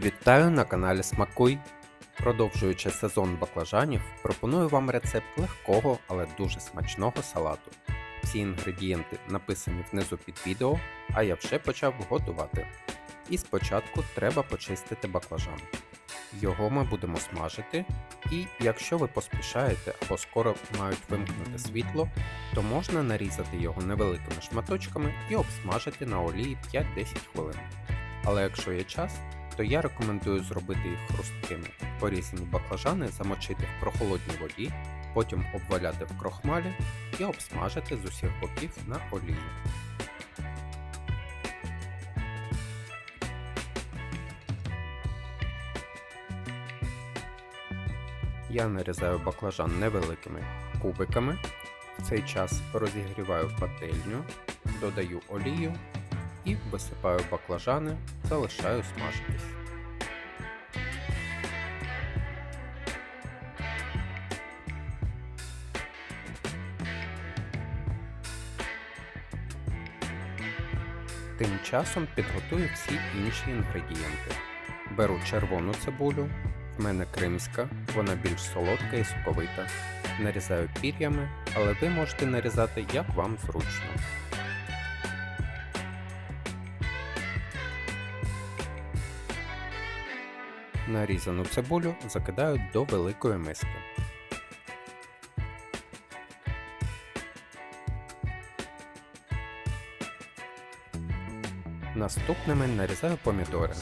Вітаю на каналі Смакуй. Продовжуючи сезон баклажанів, пропоную вам рецепт легкого, але дуже смачного салату. Всі інгредієнти написані внизу під відео, а я вже почав готувати. І спочатку треба почистити баклажан. Його ми будемо смажити, і якщо ви поспішаєте або скоро мають вимкнути світло, то можна нарізати його невеликими шматочками і обсмажити на олії 5-10 хвилин. Але якщо є час, то я рекомендую зробити їх хрусткими. Порізані баклажани замочити в прохолодній воді, потім обваляти в крохмалі і обсмажити з усіх боків на олії. Я нарізаю баклажан невеликими кубиками. В цей час розігріваю пательню, додаю олію і висипаю баклажани, залишаю смажитись. Тим часом підготую всі інші інгредієнти. Беру червону цибулю, в мене кримська, вона більш солодка і соковита. Нарізаю пір'ями, але ви можете нарізати як вам зручно. Нарізану цибулю закидаю до великої миски. Наступними нарізаю помідори.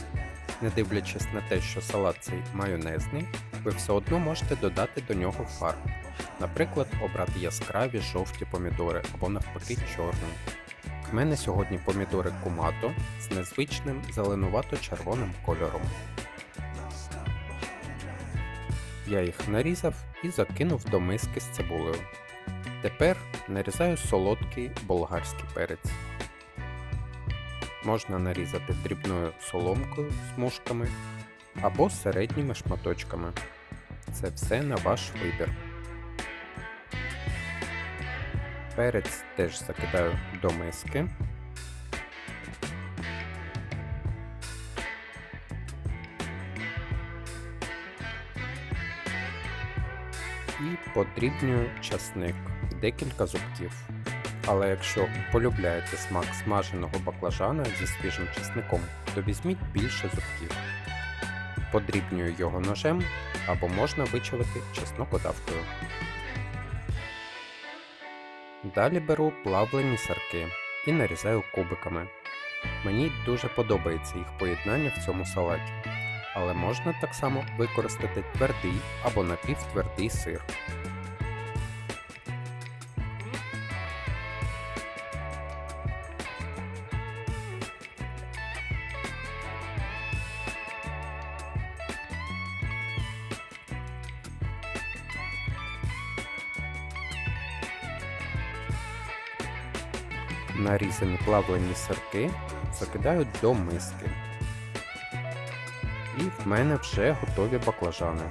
Не дивлячись на те, що салат цей майонезний, ви все одно можете додати до нього фарб. Наприклад, обрати яскраві жовті помідори або навпаки чорні. В мене сьогодні помідори кумато з незвичним зеленувато-червоним кольором. Я їх нарізав і закинув до миски з цибулею. Тепер нарізаю солодкий болгарський перець. Можна нарізати дрібною соломкою смужками або середніми шматочками. Це все на ваш вибір. Перець теж закидаю до миски. І подрібнюю часник декілька зубків. Але якщо полюбляєте смак смаженого баклажана зі свіжим чесником, то візьміть більше зубків. Подрібнюю його ножем або можна вичавити чеснокодавкою. Далі беру плавлені сирки і нарізаю кубиками. Мені дуже подобається їх поєднання в цьому салаті, але можна так само використати твердий або напівтвердий сир. Нарізані плавлені сирки закидаю до миски. І в мене вже готові баклажани.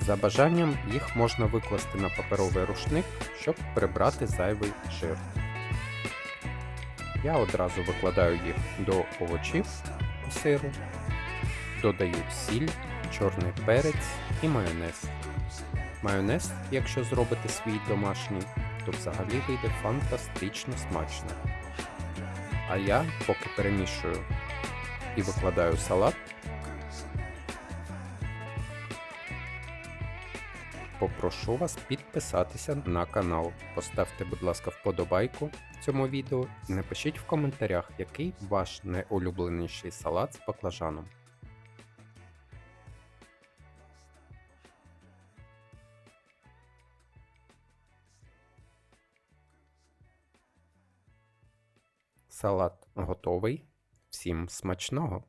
За бажанням їх можна викласти на паперовий рушник, щоб прибрати зайвий жир. Я одразу викладаю їх до овочів і сиру, додаю сіль, чорний перець і майонез. Майонез, якщо зробити свій домашній, то взагалі вийде фантастично смачно. А я поки перемішую і викладаю салат, попрошу вас підписатися на канал. Поставте, будь ласка, вподобайку цьому відео і напишіть в коментарях, який ваш найулюбленіший салат з баклажаном. Салат готовий. Всім смачного!